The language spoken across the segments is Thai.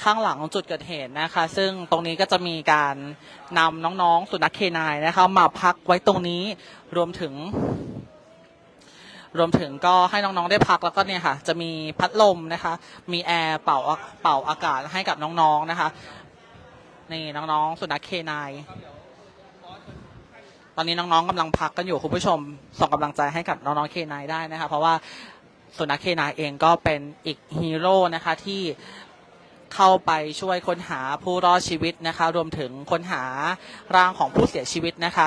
ข้างหลังจุดเกิดเหตุนะคะ ซึ่งตรงนี้ก็จะมีการนำน้องๆ สุนัขเคนายนะคะมาพักไว้ตรงนี้รวมถึง รวมถึงก็ให้น้องๆได้พักแล้วก็เนี่ยค่ะ จะมีพัดลมนะคะ มีแอร์เป่าเป่าอากาศให้กับน้องๆนะคะนี่น้องๆ สุนัขเคนายตอนนี้น้องๆกำลังพักกันอยู่คุณผู้ชมส่งกำลังใจให้กับน้องๆเคนายได้นะคะ เพราะว่าสุนัขเคนายเองก็เป็นอีกฮีโร่นะคะที่ เข้าไปช่วยค้นหาผู้รอดชีวิตนะคะ รวมถึงค้นหาร่างของผู้เสียชีวิตนะคะ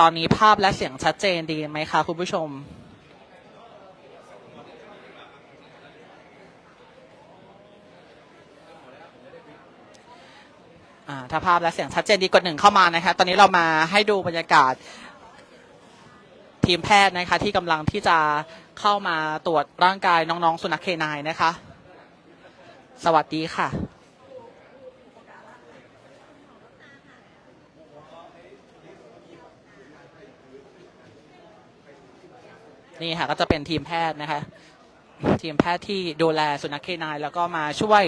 ตอนนี้ภาพและเสียงชัดเจนดีไหมคะคุณผู้ชมถ้าภาพและเสียงชัดเจนดีกดหนึ่งเข้ามานะคะ ตอนนี้เรามาให้ดูบรรยากาศทีมแพทย์นะคะที่กำลังที่จะเข้ามาตรวจร่างกายน้องๆ สุนัขเคนายนะคะ สวัสดีค่ะ นี่ค่ะก็จะเป็นทีมแพทย์นะคะ ทีมแพทย์ที่ดูแลสุนัขเคนายแล้วก็มาช่วย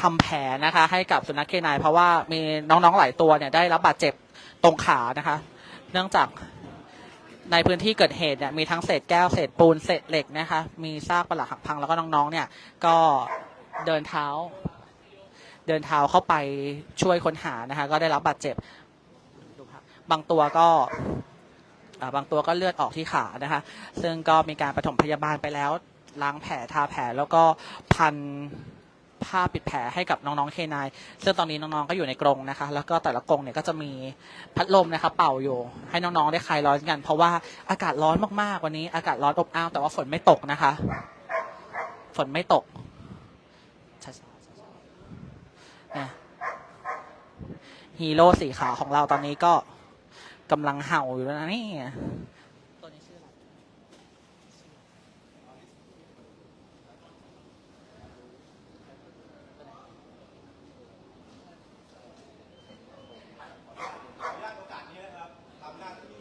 ทำแผลนะคะ ให้กับสุนัขเคนายเพราะว่ามีน้องๆหลายตัวเนี่ยได้รับบาดเจ็บตรงขานะคะ เนื่องจากในพื้นที่เกิดเหตุเนี่ยมีทั้งเศษแก้วเศษปูนเศษเหล็กนะคะ มีซากปลักหักพังแล้วก็น้องๆเนี่ยก็เดินเท้า เดินเท้าเข้าไปช่วยค้นหานะคะ ก็ได้รับบาดเจ็บบางตัวก็ บางตัวก็เลือดออกที่ขานะคะ ซึ่งก็มีการปฐมพยาบาลไปแล้ว ล้างแผลทาแผลแล้วก็พันผ้าปิดแผลให้กับน้องๆเคนายซึ่งตอนนี้น้องๆก็อยู่ในกรงนะคะ แล้วก็แต่ละกรงเนี่ยก็จะมีพัดลมนะคะ เป่าอยู่ ให้น้องๆได้คลายร้อนกัน เพราะว่าอากาศร้อนมากๆวันนี้ อากาศร้อนอบอ้าวแต่ว่าฝนไม่ตกนะคะ ฝนไม่ตกฮีโร่สีขาวของเราตอนนี้ก็ กำลังเห่าอยู่แล้วนะนี่วนี้ชื่ออะไร ขออนุญาตโอกาสนี้นะครับทำหน้าที่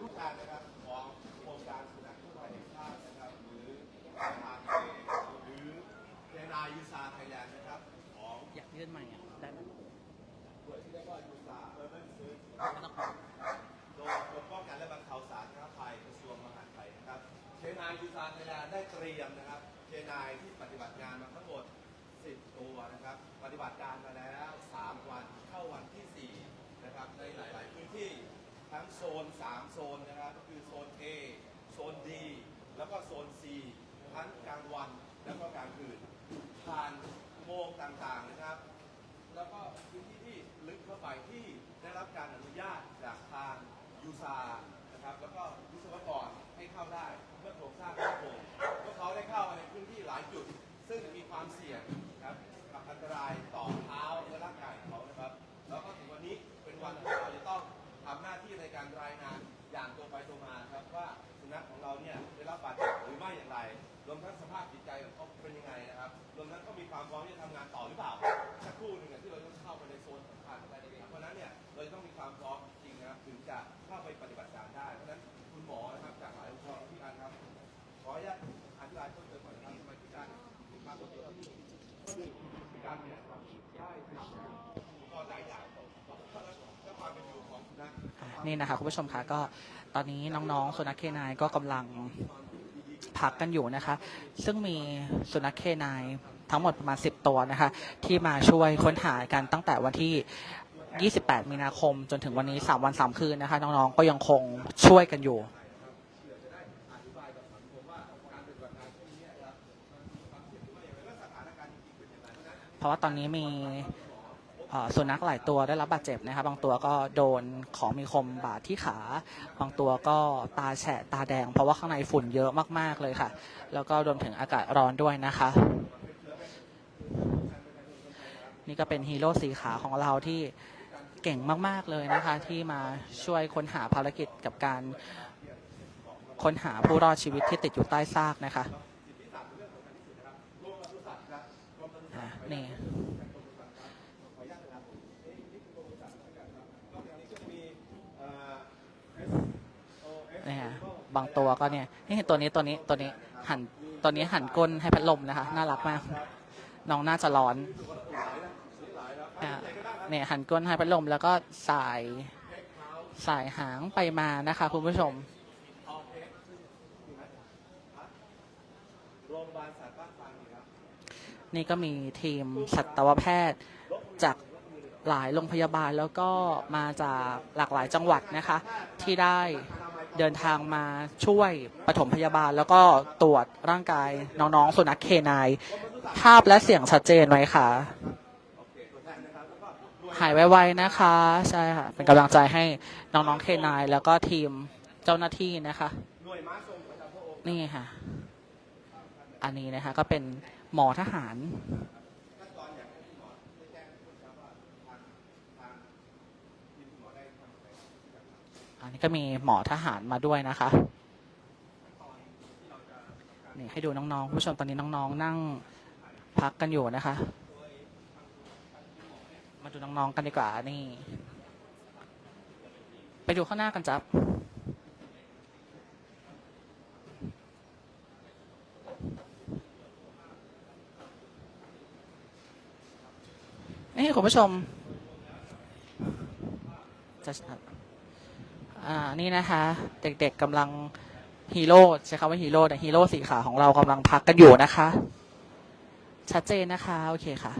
ลูกการนะครับของโครงการสุนัขทั่วไปแห่งชาตินะครับหรือทางเหรือเทนายูซาไทยแลนด์นะครับของ อยากยื่นใหม่อะ ได้ไหม หน่วยที่เรียกว่ายูซาเออร์เบนเซิร์ ไม่ต้องขอ โดยกรมป้องกันและบรรเทาสาธารณภัยกระทรวงมหาดไทยนะครับเทนายยูซาไทยแลนด์ได้เตรียมนะครับเทนายที่ปฏิบัติงานมาทั้งหมด 10 ตัวนะครับ ปฏิบัติการมาแล้ว 3 วันเข้าวันที่ 4 นะครับ ในหลาย ๆ พื้นที่ทั้งโซน 3 โซนนะครับ ก็คือโซน A โซน D แล้วก็โซน C ทั้งกลางวันแล้วก็กลางคืนผ่านโมงต่างๆนะครับ แล้วก็พื้นที่ที่ลึกเข้าไปที่ได้รับการอนุญาตจากทางยูซา การเนี่ยได้ก็หลายอย่างนี่นะคะคุณผู้ชมคะก็ตอนนี้น้องๆสุนัขเคนายก็กำลังพักกันอยู่นะคะ ซึ่งมีสุนัขเคนายทั้งหมดประมาณ 10 ตัวนะคะ ที่มาช่วยค้นหากันตั้งแต่วันที่ 28 มีนาคมจนถึงวันนี้ 3 วัน 3 คืนนะคะ น้องๆ ก็ยังคงช่วยกันอยู่ เพราะว่าตอนนี้มีสุนัขหลายตัวได้รับบาดเจ็บนะคะบางตัวก็โดนของมีคมบาดที่ขา บางตัวก็ตาแฉะตาแดง เพราะว่าข้างในฝุ่นเยอะมากๆเลยค่ะ แล้วก็รวมถึงอากาศร้อนด้วยนะคะ นี่ก็เป็นฮีโร่สีขาวของเราที่เก่งมากๆเลยนะคะ ที่มาช่วยค้นหาภารกิจกับการค้นหาผู้รอดชีวิตที่ติดอยู่ใต้ซากนะคะอะ นี่เนี่ยบางตัวก็เนี่ยนี่เห็นตัวนี้ตัวนี้ตัวนี้หันตัวนี้หันก้นให้พัดลมนะคะ น่ารักมากน้องน่าจะร้อนนอะเนี่ยหันก้นให้พัดลมแล้วก็สายสายหางไปมานะคะคุณผู้ชม ออกเอ็กซ์อยู่ไหมฮะโรงพยาบาลสัตว์บ้านฟางนี่ครับ นี่ก็มีทีมสัตวแพทย์จากหลายโรงพยาบาลแล้วก็มาจากหลากหลายจังหวัดนะคะ ที่ได้เดินทางมาช่วยปฐมพยาบาล แล้วก็ตรวจร่างกายน้องๆสุนัขเคนาย ภาพและเสียงชัดเจนไหมคะหายไวๆนะคะ ใช่ค่ะ เป็นกำลังใจให้น้องๆเคนายแล้วก็ทีมเจ้าหน้าที่นะคะ นี่ค่ะ อันนี้นะคะก็เป็น หมอทหารอันนี้ก็มีหมอทหารมาด้วยนะคะนี่ให้ดูน้องๆผู้ชมตอนนี้น้องๆ นั่งพักกันอยู่นะคะ มาดูน้องๆกันดีกว่านี่ ไปดูข้างหน้ากันจับ นี่คุณผู้ชมจะอ่านี่นะคะ เด็กๆกำลังฮีโร่ใช้คำว่าฮีโร่แต่ฮีโร่สีขาวของเรากำลังพักกันอยู่นะคะ ชัดเจนนะคะ โอเคค่ะ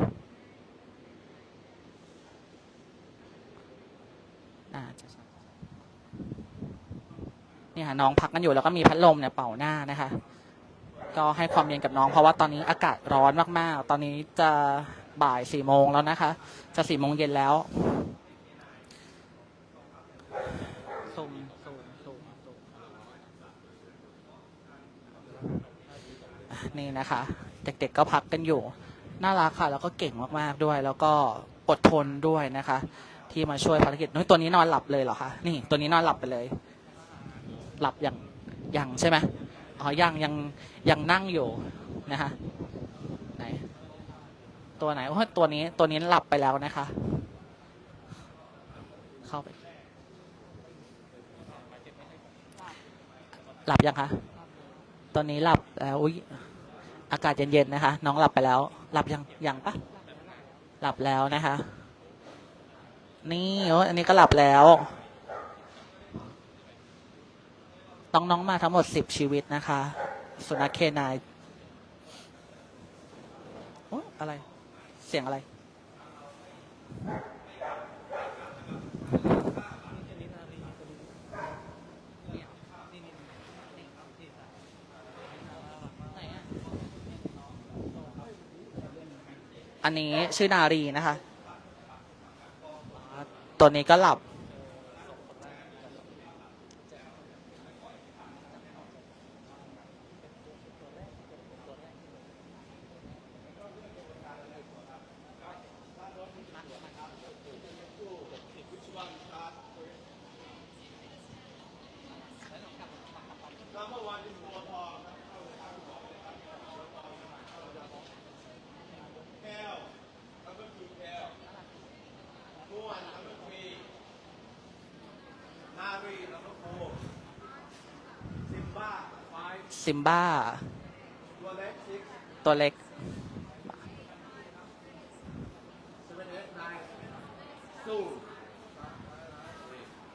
อ่าจะนี่ค่ะน้องพักกันอยู่แล้วก็มีพัดลมเนี่ยเป่าหน้านะคะ ก็ให้ความเย็นกับน้องเพราะว่าตอนนี้อากาศร้อนมากๆ ตอนนี้จะ บ่ายสี่โมงแล้วนะคะ จะสี่โมงเย็นแล้วซูมซูมซูมซูมอะนี่นะคะ เด็กๆก็พักกันอยู่ น่ารักค่ะ แล้วก็เก่งมากๆด้วย แล้วก็อดทนด้วยนะคะ ที่มาช่วยภารกิจนุ้ยตัวนี้นอนหลับเลยเหรอคะนี่ตัวนี้นอนหลับไปเลย หลับอย่างยังใช่ไหมอ๋อยังยังยังนั่งอยู่นะคะไหน ตัวไหนโอ้ยตัวนี้ตัวนี้หลับไปแล้วนะคะ เข้าไป หลับยังคะตอนนี้หลับแล้วอุ๊ยอากาศเย็นๆนะคะ น้องหลับไปแล้ว หลับยังยังปะหลับแล้วนะคะ นี่โอ้อันนี้ก็หลับแล้วต้องน้องมาทั้งหมดสิบชีวิตนะคะ สุนัขเคนายโอ้อะไร เสียงอะไร อันนี้ชื่อนารีนะคะ ตัวนี้ก็หลับ Number one is บัวทองแก้ว number two แก้วม่วน number three นารี number four ซิมบ้า five ซิมบ้า ตัวเล็กตัวเล็ก seven eight nine สู้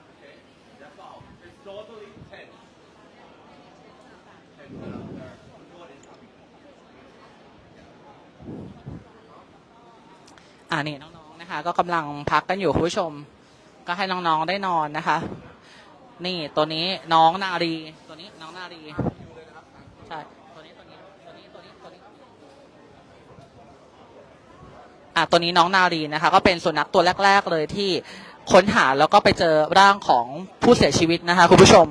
okay that's all it's totally ten ten Good is coming อ่านี่น้องๆนะคะ ก็กำลังพักกันอยู่คุณผู้ชม ก็ให้น้องๆได้นอนนะคะ นี่ตัวนี้น้องนารีตัวนี้น้องนารี ช่ตัวนี้ตัวนี้ตัวนี้ตัวนี้ตัวนี้อะตัวนี้น้องนารีนะคะ ก็เป็นสุนัขตัวแรก ๆ เลยที่ค้นหาแล้วก็ไปเจอร่างของผู้เสียชีวิตนะคะคุณผู้ชม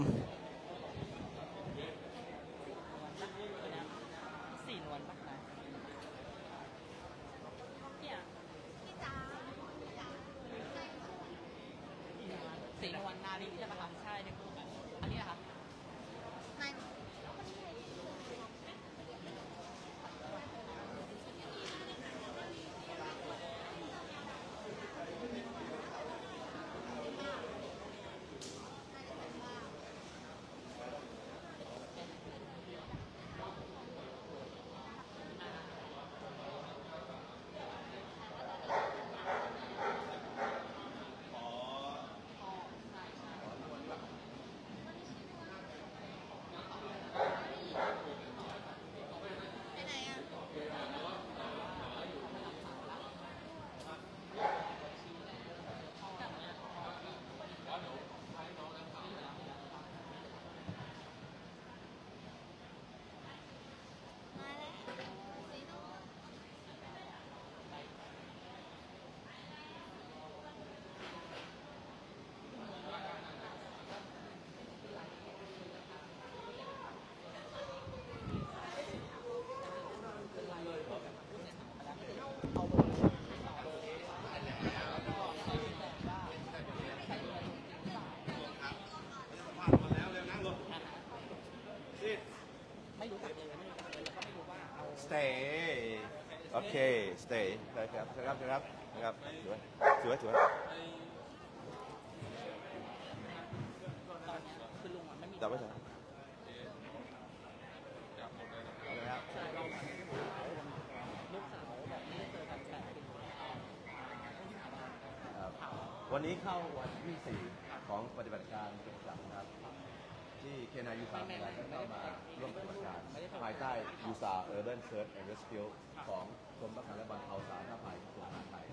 stay ใช่ครับใช่ครับใช่ครับนะครับสวยสวยสวยคือลุงอะไม่มีจับไว้เถอะเอาเลยครับลูกสาวแบบไม่ได้เจอกันแปดปีครับวันนี้เข้าวันที่4ของปฏิบัติการเก็บจับนะครับ ที่เคนายยูซาได้เข้ามาร่วมปฏิบัติการภายใต้ยูซาเออร์เ n นเซิร์ชแอนด์เรสคิวของ รมป้องกันและบรรเทาสาธารณภัยกระทรวงมหาดไทย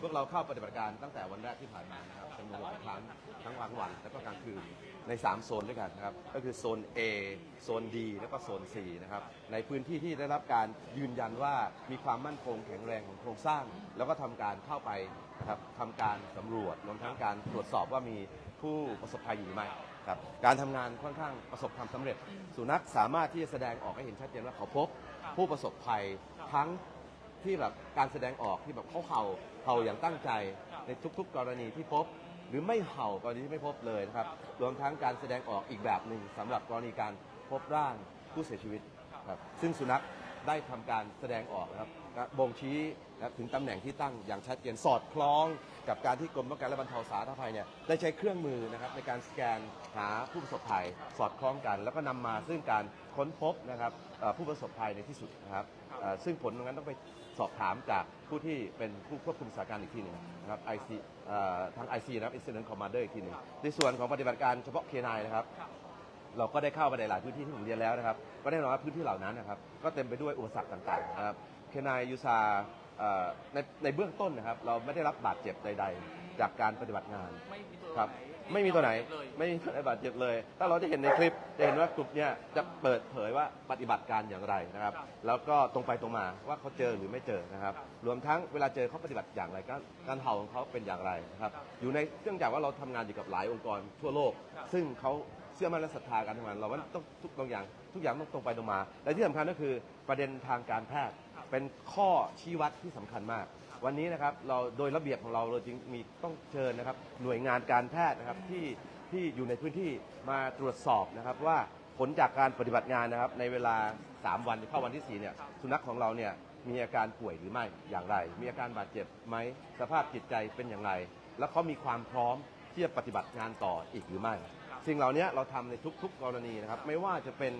พวกเราเข้าปฏิบัติการตั้งแต่วันแรกที่ผ่านมานะครับจำนวนหกครั้งทั้งกลางวันและก็กลางคืนใน 3 โซนด้วยกันนะครับก็คือโซน A โซน D แล้วก็โซน C นะครับในพื้นที่ที่ได้รับการยืนยันว่ามีความมั่นคงแข็งแรงของโครงสร้าง แล้วก็ทำการเข้าไปนะครับทำการสำรวจรวมทั้งการตรวจสอบว่ามีผู้ประสบภัยอยู่หรือไม่ครับการทำงานค่อนข้างประสบความสำเร็จ สุนัขสามารถที่จะแสดงออกให้เห็นชัดเจนว่าเขาพบผู้ประสบภัยทั้ง ที่แบบการแสดงออกที่แบบเขาเห่าเห่าอย่างตั้งใจในทุก ๆ กรณีที่พบ หรือไม่เห่ากรณีที่ไม่พบเลยนะครับรวมทั้งการแสดงออกอีกแบบหนึ่งสำหรับกรณีการพบร่างผู้เสียชีวิตครับซึ่งสุนัขได้ทำการแสดงออกนะครับบ่งชี้ถึงตำแหน่งที่ตั้งอย่างชัดเจนสอดคล้อง กับการที่กรมป้องกันและบรรเทาสาธารณภัยเนี่ยได้ใช้เครื่องมือนะครับในการสแกนหาผู้ประสบภัย สอดคล้องกัน แล้วก็นำมาซึ่งการค้นพบนะครับผู้ประสบภัยในที่สุดนะครับซึ่งผลตรงนั้นต้องไป สอบถามจากผู้ที่เป็นผู้ควบคุมสถานการณ์อีกทีหนึ่งนะครับ IC เอ่อทาง IC นะครับ Incident Commander อีกทีหนึ่งในส่วนของปฏิบัติการเฉพาะ K9 นะครับ เราก็ได้เข้าไปในหลายพื้นที่ที่ผมเรียนแล้วนะครับ ก็แน่นอนว่าพื้นที่เหล่านั้นนะครับ ก็เต็มไปด้วยอุปสรรคต่างๆนะครับเคนายยูซาเอ่อในในเบื้องต้นนะครับ เราไม่ได้รับบาดเจ็บใด ๆ จากการปฏิบัติงาน ไม่มีตัวครับ ไม่มีตัวไหน ไม่มีตัวไหนบาดเจ็บเลย ถ้าเราจะเห็นในคลิปจะเห็นว่ากลุ่มเนี้ยจะเปิดเผยว่าปฏิบัติการอย่างไรนะครับ แล้วก็ตรงไปตรงมาว่าเขาเจอหรือไม่เจอนะครับ รวมทั้งเวลาเจอเขาปฏิบัติอย่างไรการการเห่าของเขาเป็นอย่างไรนะครับ อยู่ในเนื่องจากว่าเราทำงานอยู่กับหลายองค์กรทั่วโลก ซึ่งเขาเชื่อมั่นและศรัทธาการทำงาน เราว่าต้องทุกอย่างทุกอย่างต้องตรงไปตรงมา และที่สำคัญก็คือประเด็นทางการแพทย์ เป็นข้อชี้วัดที่สำคัญมาก วันนี้นะครับเราโดยระเบียบของเราเราจึงมีต้องเชิญนะครับ หน่วยงานการแพทย์นะครับที่ที่อยู่ในพื้นที่มาตรวจสอบนะครับว่าผลจากการปฏิบัติงานนะครับ ในเวลา 3 วันเข้าวันที่ 4 เนี่ยสุนัขของเราเนี่ยมีอาการป่วยหรือไม่อย่างไร มีอาการบาดเจ็บไหมสภาพจิตใจเป็นอย่างไร แล้วเขามีความพร้อมที่จะปฏิบัติงานต่ออีกหรือไม่ สิ่งเหล่านี้เราทำในทุก ๆ กรณีนะครับ ไม่ว่าจะเป็น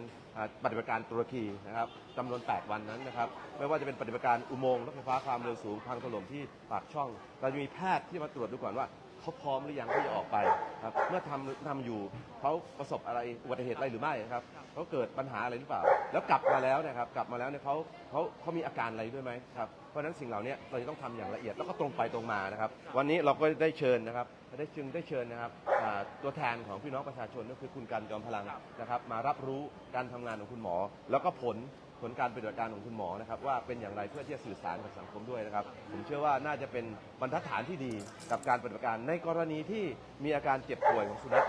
ปฏิบัติการตุรกีนะครับจำนวน 8 วันนั้นนะครับ ไม่ว่าจะเป็นปฏิบัติการอุโมงค์รถไฟฟ้าความเร็วสูงพังถล่มที่ปากช่อง เราจะมีแพทย์ที่มาตรวจดูก่อนว่าเขาพร้อมหรือยังที่จะออกไปครับเมื่อทำทำอยู่เขาประสบอะไรอุบัติเหตุอะไรหรือไม่นะครับเขาเกิดปัญหาอะไรหรือเปล่า แล้วกลับมาแล้วนะครับ กลับมาแล้วเนี่ยเขาเขาเขามีอาการอะไรด้วยไหมครับเพราะฉะนั้นสิ่งเหล่านี้เราจะต้องทำอย่างละเอียดแล้วก็ตรงไปตรงมานะครับ วันนี้เราก็ได้เชิญนะครับ ได้จึงได้เชิญนะครับอ่าตัวแทนของพี่น้องประชาชนก็คือคุณกันจอมพลังนะครับ มารับรู้การทำงานของคุณหมอ แล้วก็ผลผลการปฏิบัติการของคุณหมอนะครับ ว่าเป็นอย่างไรเพื่อที่จะสื่อสารกับสังคมด้วยนะครับ ผมเชื่อว่าน่าจะเป็นบรรทัดฐานที่ดีกับการปฏิบัติการ ในกรณีที่มีอาการเจ็บป่วยของสุนัข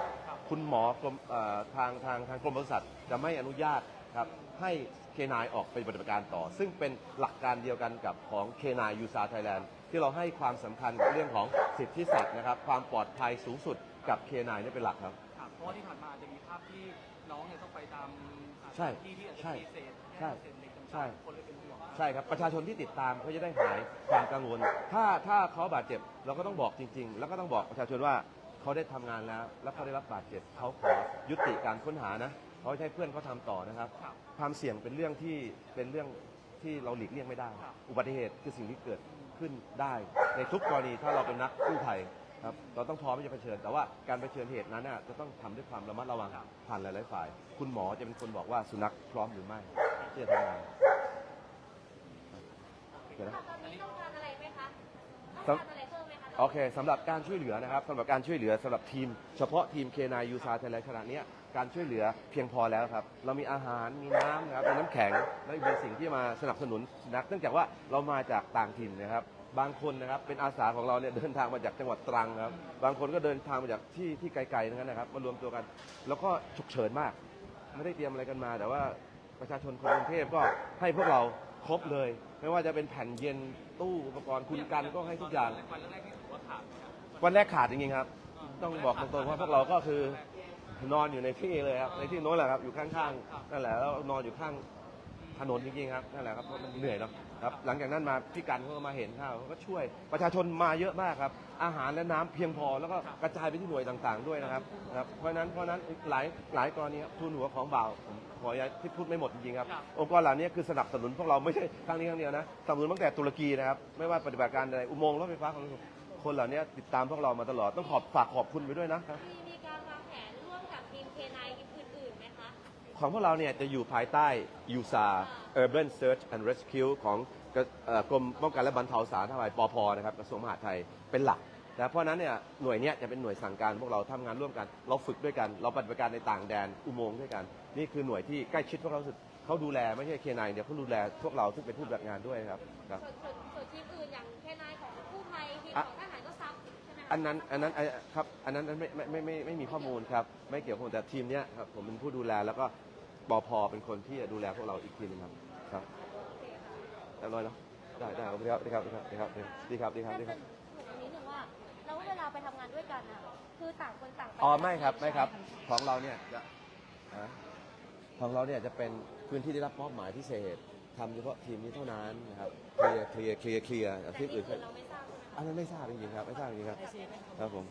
คุณหมอกรมเอ่อทางทางทางกรมปศุสัตว์จะไม่อนุญาตครับให้เคนายออกไปปฏิบัติการต่อ ซึ่งเป็นหลักการเดียวกันกับของเคนายยูซาไทยแลนด์ ที่เราให้ความสำคัญกับเรื่องของสิทธิสัตว์นะครับ ความปลอดภัยสูงสุดกับเคนายนี่เป็นหลักครับ ครับเพราะว่าที่ผ่านมาจะมีภาพที่น้องเนี่ยต้องไปตามอ่าใช่ที่ที่อาจจะใช่มีเศษใช่เศษเหล็กใช่ ต่างๆคนเลยเป็นห่วงใช่ครับประชาชนที่ติดตามเขาจะได้หายความกังวล ถ้าถ้าเขาบาดเจ็บเราก็ต้องบอกจริง ๆ แล้วก็ต้องบอกประชาชนว่าเขาได้ทำงานแล้ว แล้วเขาได้รับบาดเจ็บเขาขอยุติการค้นหานะเขาให้เพื่อนเขาทำต่อนะครับ ครับความเสี่ยงเป็นเรื่องที่เป็นเรื่องที่เราหลีกเลี่ยงไม่ได้ ครับ อุบัติเหตุคือสิ่งที่เกิด ขึ้นได้ในทุกกรณีถ้าเราเป็นนักกู้ภัยครับเราต้องพร้อมที่จะเผชิญ แต่ว่าการเผชิญเหตุนั้นน่ะจะต้องทำด้วยความระมัดระวังผ่านหลายๆฝ่าย คุณหมอจะเป็นคนบอกว่าสุนัขพร้อมหรือไม่ที่จะทำงานเดี๋ยวนะตอนนี้ต้องการอะไรไหมคะ โอเคสำหรับการช่วยเหลือนะครับสำหรับการช่วยเหลือสำหรับทีม เฉพาะทีมเคนายยูซาไทยแลนด์ขณะเนี้ยการช่วยเหลือเพียงพอแล้วครับ เรามีอาหารมีน้ำนะครับมีน้ำแข็งและมีสิ่งที่มาสนับสนุนสุนัขเนื่องจากว่าเรามาจากต่างถิ่นนะครับบางคนนะครับเป็นอาสาของเราเนี่ยเดินทางมาจากจังหวัดตรังครับบางคนก็เดินทางมาจากที่ที่ไกลๆทั้งนั้นนะครับมารวมตัวกัน แล้วก็ฉุกเฉินมาก ไม่ได้เตรียมอะไรกันมา แต่ว่าประชาชนคนกรุงเทพก็ให้พวกเราครบเลย ไม่ว่าจะเป็นแผ่นเย็นตู้อุปกรณ์คุณกันก็ให้ทุกอย่าง วันแรกๆที่ ว่าขาดนะครับวันแรกขาดจริงๆครับ ต้องบอกตรงๆว่าพวกเราก็คือนอนอยู่ในที่เลยครับ ในที่โน้นแหละครับ อยู่ข้างๆ นั่นแหละแล้วนอนอยู่ข้างถนนจริงๆครับนั่นแหละครับเพราะมันเหนื่อยเนาะครับ หลังจากนั้นมาพี่กันเขาก็มาเห็นข้าวเขาก็ช่วยประชาชนมาเยอะมากครับ อาหารและน้ำเพียงพอแล้วก็กระจายไปที่หน่วยต่างๆด้วยนะครับนะครับ เพราะฉะนั้นเพราะฉะนั้นหลายหลายกรณีครับทุนหัวของบ่าวผมขออนุญาตที่พูดไม่หมดจริงๆครับครับ องค์กรเหล่านี้คือสนับสนุนพวกเราไม่ใช่ครั้งนี้ครั้งเดียวนะสนับสนุนตั้งแต่ตุรกีนะครับไม่ว่าปฏิบัติการใดอุโมงค์รถไฟฟ้าของ คนเหล่านี้ติดตามพวกเรามาตลอดต้องขอบฝากขอบคุณไปด้วยนะครับ มีมีการวางแผนร่วมกับทีมเคนายอื่นๆไหมคะ ของพวกเราเนี่ยจะอยู่ภายใต้ USA Urban Search and Rescue ของกระเอ่อกรมป้องกันและบรรเทาสาธารณภัยปพนะครับกระทรวงมหาดไทยเป็นหลักนะเพราะฉะนั้นเนี่ยหน่วยเนี้ยจะเป็นหน่วยสั่งการพวกเราทำงานร่วมกัน เราฝึกด้วยกัน เราปฏิบัติการในต่างแดนอุโมงค์ด้วยกัน นี่คือหน่วยที่ใกล้ชิดพวกเราสุดเขาดูแลไม่ใช่เคนายเดียวเขาดูแลพวกเราซึ่งเป็นผู้ปฏิบัติงานด้วยครับครับ ส่วนส่วนส่วนทีมอื่นอย่างเคนายของ อันนั้นอันนั้นไอ้ครับอันนั้นไม่ไม่ไม่ไม่ไม่มีข้อมูลครับ ไม่เกี่ยวข้องแต่ทีมเนี้ยครับผมเป็นผู้ดูแลแล้วก็ปพเป็นคนที่จะดูแลพวกเราอีกทีหนึงครับครับโอเคค่ะเรียบร้อยเนาะได้ได้ครับดีครับดีครับดีครับดีครับดีครับดีครับดีครับแต่จะหนูนิดนึงว่าแล้วเวลาไปทำงานด้วยกันอะคือต่างคนต่างไปอ๋อไม่ครับไม่ครับ ของเราเนี่ยจะฮะของเราเนี่ยจะเป็นพื้นที่ได้รับมอบหมายพิเศษทำเฉพาะทีมนี้เท่านั้นนะครับเคลียร์เคลียร์เคลียร์เคลียร์แต่ทีมทีอื่มนอื่นเราไม่ทราบใช่ไหม อันนั้นไม่ทราบจริงๆครับไม่ทราบจริงๆครับครับผม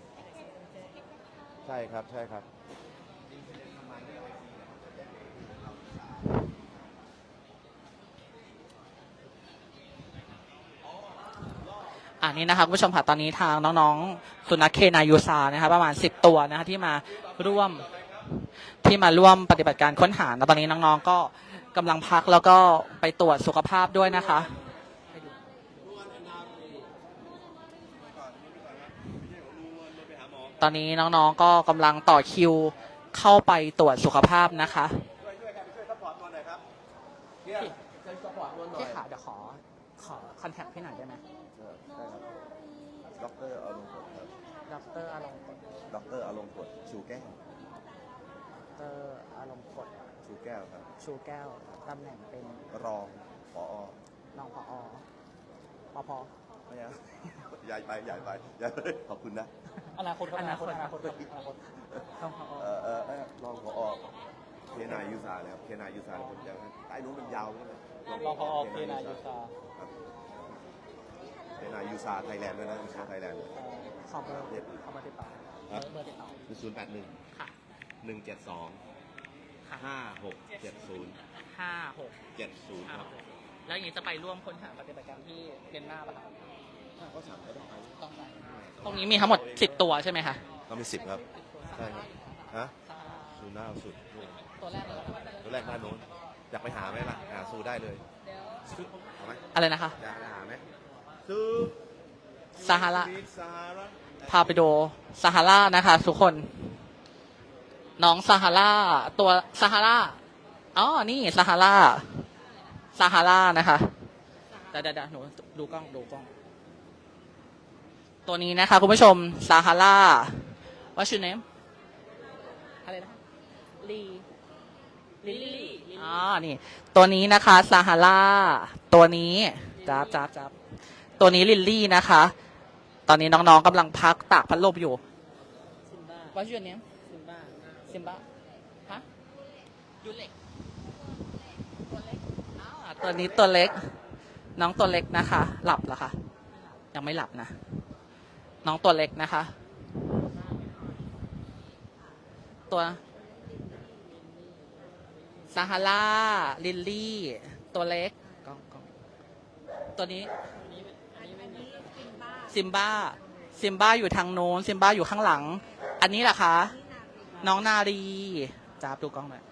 ใช่ครับใช่ครับ อันนี้นะคะคุณผู้ชมค่ะตอนนี้ทางน้องๆ สุนัขเคนายูซานะคะประมาณ 10 ตัวนะคะที่มาร่วมที่มาร่วมปฏิบัติการค้นหาแล้วตอนนี้น้องๆก็กำลังพักแล้วก็ไปตรวจสุขภาพด้วยนะคะ ตอนนี้น้องๆก็กำลังต่อคิวเข้าไปตรวจสุขภาพนะคะช่วยช่วยกันช่วยซัพพอร์ตตัวหน่อยครับเนี่ยช่วยซัพพอร์ตตัวหน่อยพี่ขาเดี๋ยวขอขอคอนแทคพี่หน่อยได้ไหมด็อกเตอร์อารมณ์กดครับดรอารมณ์กดด็อกเตอร์อารมณ์กดชูแก้วดรอารมณ์กดชูแก้วครับชูแก้วตำแหน่งเป็นรองผอรองผอปพ ไม่เอา ใหญ่ไปใหญ่ไปใหญ่ไปขอบคุณนะอนาคตอนาคตอนาคตอนาคตรองผอเออเออเออรองผอเคนายยูซาเลยครับเคนายยูซาเป็นคนยาวใต้นู้นเป็นยาวใช่ไหมรองผอเคนายยูซาครับเคนายยูซาไทยแลนด์ด้วยนะยูซาไทยแลนด์ขอเบอร์ขอเบอร์ติดต่อครับเบอร์ติดต่อศูนย์แปดหนึ่งค่ะหนึ่งเจ็ดสองค่ะห้าหกเจ็ดศูนย์ห้าหกเจ็ดศูนย์ห้าครับหกแล้วอย่างนี้จะไปร่วมค้นหาปฏิบัติการที่เมียนมาป่ะครับ ถ้าเขาสั่งก็ต้องไปต้องไปตรงนี้มีทั้งหมดสิบตัวใช่ไหมคะก็มีสิบครับใช่ครับฮะซูน่าสุดตัวแรกเลยตัวแรกด้านโน้นอยากไปหาไหมล่ะหาซูได้เลยซูเอาไหมอะไรนะคะ อยากไปหาไหมซูซาฮาราบีชซาฮาราพาไปดูซาฮารานะคะทุกคน น้องซาฮาราตัวซาฮาราอ๋อ นี่ซาฮาราซาฮารานะคะ เดี๋ยวเดี๋ยวเดี๋ยวหนูดูกล้องดูกล้อง ตัวนี้นะคะคุณผู้ชมซาฮารา What's your name อะไรนะลีลิลลี่อ๋อนี่ ตัวนี้นะคะซาฮาราตัวนี้จับจับจับตัวนี้ลิลลี่นะคะ ตอนนี้น้องๆกำลังพักตากพัดลมอยู่ What's your name ซิมบ้าซิมบ้าฮะยูเล็กตัวเล็กอ้าวตัวนี้ตัวเล็ก น้องตัวเล็กนะคะ หลับเหรอคะ ยังไม่หลับนะ น้องตัวเล็กนะคะ ตัวซาฮาราลิลลี่ ตัวเล็กกล้องกล้องตัวนี้ซิมบ้าซิมบ้าอยู่ทางโน้นซิมบ้าอยู่ข้างหลัง อันนี้แหละคะน้องนารีจ้าบดูกล้องหน่อย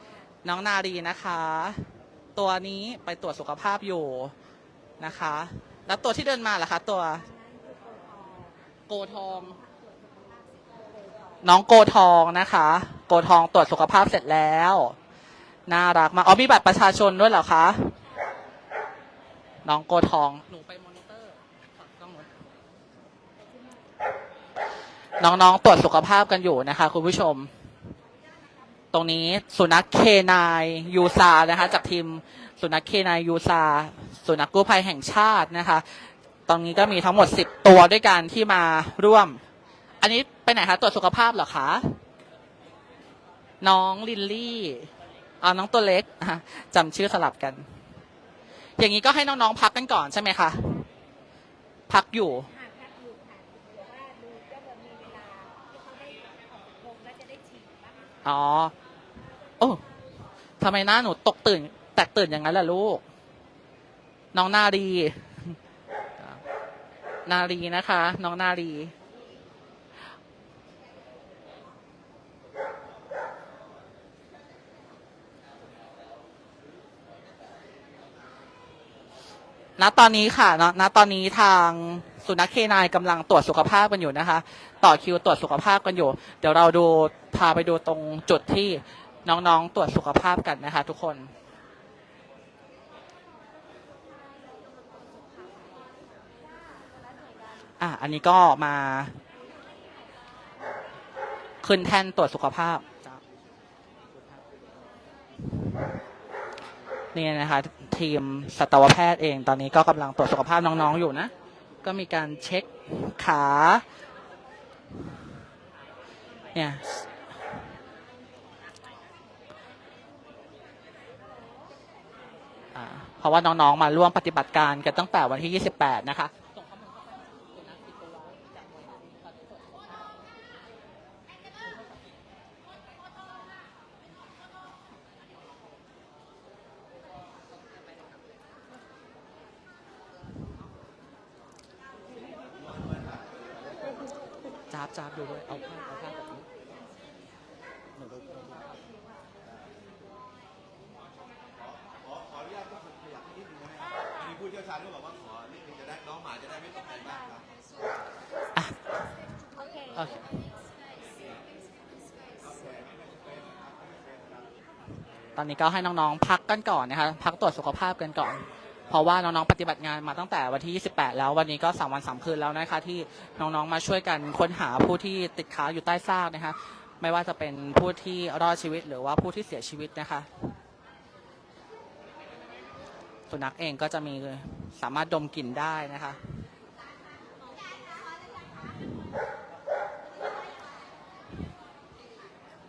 น้องนารีนะคะ ตัวนี้ไปตรวจสุขภาพอยู่นะคะ แล้วตัวที่เดินมาล่ะคะ ตัว โกทอง น้องโกทองนะคะ โกทองตรวจสุขภาพเสร็จแล้ว น่ารักมากอ๋อมีบัตรประชาชนด้วยเหรอคะ น้องโกทอง หนูไปมอนิเตอร์ฝากกล้องไว้น้องๆตรวจสุขภาพกันอยู่นะคะ คุณผู้ชม ตรงนี้สุนัขเคนายยูซานะคะ จากทีมสุนัขเคนายยูซาสุนัขกู้ภัยแห่งชาตินะคะ ตรงนี้ก็มีทั้งหมดสิบตัวด้วยกันที่มาร่วม อันนี้ไปไหนคะตรวจสุขภาพเหรอคะ น้องลินลี่อ๋อน้องตัวเล็กจำชื่อสลับกัน อย่างนี้ก็ให้น้องๆพักกันก่อนใช่ไหมคะ พักอยู่อ๋อ โอ้ทำไมหน้าหนูตกตื่น แตกตื่นอย่างนั้นล่ะลูก น้องนารี นารีนะคะ น้องนารีณตอนนี้ค่ะณณตอนนี้ทางสุนัขเคนายกำลังตรวจสุขภาพกันอยู่นะคะ ต่อคิวตรวจสุขภาพกันอยู่ เดี๋ยวเราดูพาไปดูตรงจุดที่น้องๆตรวจสุขภาพกันนะคะ ทุกคน อะอันนี้ก็มาขึ้นแท่นตรวจสุขภาพนี่นะคะทีมสัตวแพทย์เองตอนนี้ก็กำลังตรวจสุขภาพน้องๆอยู่นะ ก็มีการเช็คขาเนี่ยเพราะว่าน้องๆมาร่วมปฏิบัติการกันตั้งแต่วันที่ 28 นะคะ จ้าบจ้าบดูด้วย เอาผ้าเอาผ้าแบบนี้หนูดู ขอขออนุญาตก็ขยับนิดนึงนะครับมีผู้เชี่ยวชาญก็บอกว่าขอนิดนึงจะได้น้องหมาจะได้ไม่ตกใจมากครับ โอเค โอเค ต อนนี้ก็ให้น้องๆพักกันก่อนนะคะพักตรวจสุขภาพกันก่อน เพราะว่าน้องๆปฏิบัติงานมาตั้งแต่วันที่ 28 แล้ววันนี้ก็3วัน3คืนแล้วนะคะที่น้องๆมาช่วยกันค้นหาผู้ที่ติดค้างอยู่ใต้ซากนะคะไม่ว่าจะเป็นผู้ที่รอดชีวิตหรือว่าผู้ที่เสียชีวิตนะคะสุนัขเองก็จะมีสามารถดมกลิ่นได้นะคะ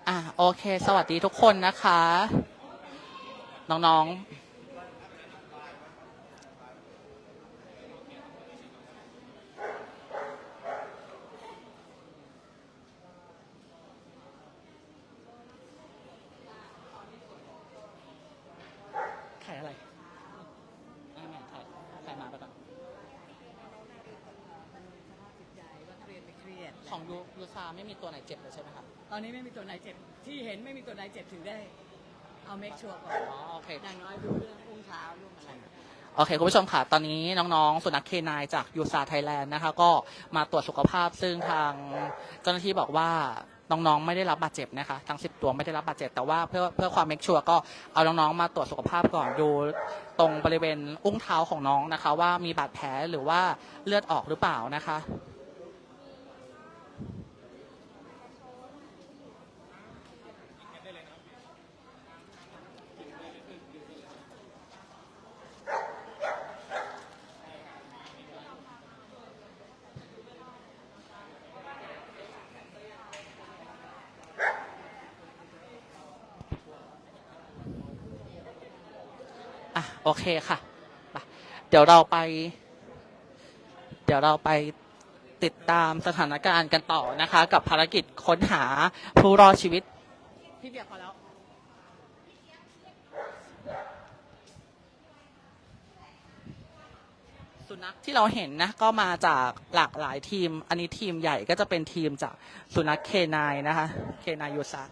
อะโอเค สวัสดีทุกคนนะคะ น้องๆไข่อะไรไม่ไม่ไข่ไข่มาไปก่อนจิตใจว่าเครียดไม่เครียดของยูยูซาไม่มีตัวไหนเจ็บเลยใช่ไหมครับ ตอนนี้ไม่มีตัวไหนเจ็บ ที่เห็นไม่มีตัวไหนเจ็บถึงได้ เอาเมคชัวร์ก่อนอ๋อโอเค อย่างน้อยดูเรื่องอุ้งเท้าเรื่องอะไร โอเค คุณผู้ชมค่ะ ตอนนี้น้องๆ สุนัขเคนายจากยูซาไทยแลนด์นะคะ ก็มาตรวจสุขภาพซึ่งทางเจ้าหน้าที่บอกว่าน้องๆ ไม่ได้รับบาดเจ็บนะคะ ทั้ง 10 ตัวไม่ได้รับบาดเจ็บ แต่ว่าเพื่อเพื่อความเมคชัวร์ก็เอาน้องๆ มาตรวจสุขภาพก่อนดูตรงบริเวณอุ้งเท้าของน้องนะคะ ว่ามีบาดแผลหรือว่าเลือดออกหรือเปล่านะคะ เคค่ะ เดี๋ยวเราไป เดี๋ยวเราไปติดตามสถานการณ์กันต่อนะคะ กับภารกิจค้นหาผู้รอดชีวิต พี่เบียร์พอแล้ว สุนัขที่เราเห็นนะก็มาจากหลากหลายทีม อันนี้ทีมใหญ่ก็จะเป็นทีมจากสุนัขเคนายนะคะ เคนายยูซา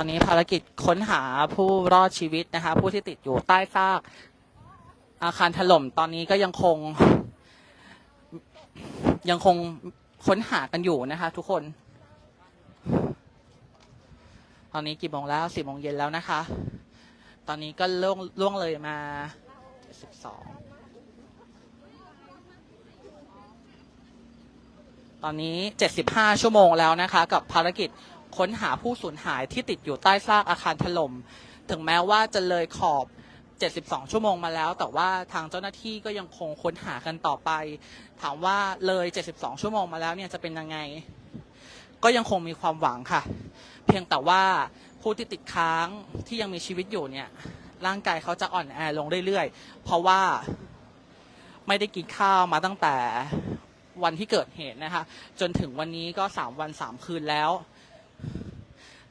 ตอนนี้ภารกิจค้นหาผู้รอดชีวิตนะคะผู้ที่ติดอยู่ใต้ซากอาคารถล่มตอนนี้ก็ยังคง ยังคงค้นหากันอยู่นะคะ ทุกคน ตอนนี้กี่โมงแล้วสี่โมงเย็นแล้วนะคะ ตอนนี้ก็ล่วงล่วงเลยมาสิบสองตอนนี้ 75 ชั่วโมงแล้วนะคะ กับภารกิจค้นหาผู้สูญหายที่ติดอยู่ใต้ซากอาคารถล่ม ถึงแม้ว่าจะเลยขอบ 72 ชั่วโมงมาแล้ว แต่ว่าทางเจ้าหน้าที่ก็ยังคงค้นหากันต่อไป ถามว่าเลย 72 ชั่วโมงมาแล้วเนี่ยจะเป็นยังไง ก็ยังคงมีความหวังค่ะ เพียงแต่ว่าผู้ที่ติดค้างที่ยังมีชีวิตอยู่เนี่ยร่างกายเขาจะอ่อนแอลงเรื่อยๆ เพราะว่าไม่ได้กินข้าวมาตั้งแต่วันที่เกิดเหตุนะคะ จนถึงวันนี้ก็สามวันสามคืนแล้ว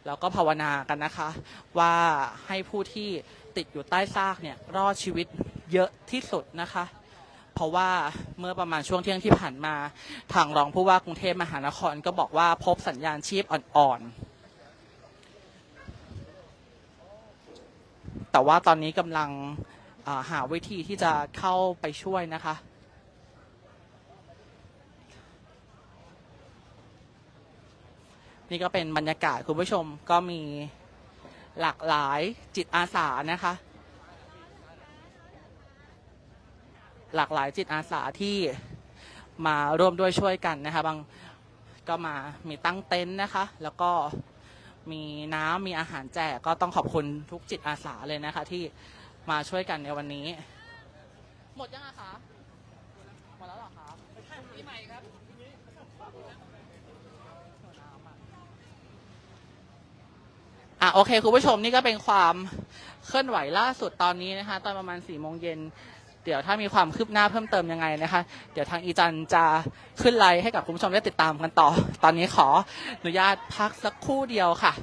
แล้วก็ภาวนากันนะคะ ว่าให้ผู้ที่ ติดอยู่ใต้ซากเนี่ยรอดชีวิตเยอะที่สุดนะคะ เพราะว่าเมื่อประมาณช่วงเที่ยงที่ผ่านมา ทางรองผู้ว่ากรุงเทพมหานครก็บอกว่าพบสัญญาณชีพอ่อนๆ แต่ว่าตอนนี้กำลังาหาวิธีที่จะเข้าไปช่วยนะคะนี่ก็เป็นบรรยากาศคุณผู้ชมก็มี หลากหลายจิตอาสานะคะ หลากหลายจิตอาสาที่มาร่วมด้วยช่วยกันนะคะ บางก็มามีตั้งเต็นท์นะคะ แล้วก็มีน้ำมีอาหารแจกก็ต้องขอบคุณทุกจิตอาสาเลยนะคะ ที่มาช่วยกันในวันนี้ หมดยังอะคะหมดแล้วเหรอคะพี่ใหม่ครับ อะโอเคคุณผู้ชมนี่ก็เป็นความเคลื่อนไหวล่าสุดตอนนี้นะคะ ตอนประมาณสี่โมงเย็นเดี๋ยวถ้ามีความคืบหน้าเพิ่มเติมยังไงนะคะ เดี๋ยวทางอีจันจะขึ้นไลน์ให้กับคุณผู้ชมได้ติดตามกันต่อ ตอนนี้ขออนุญาตพักสักครู่เดียวค่ะ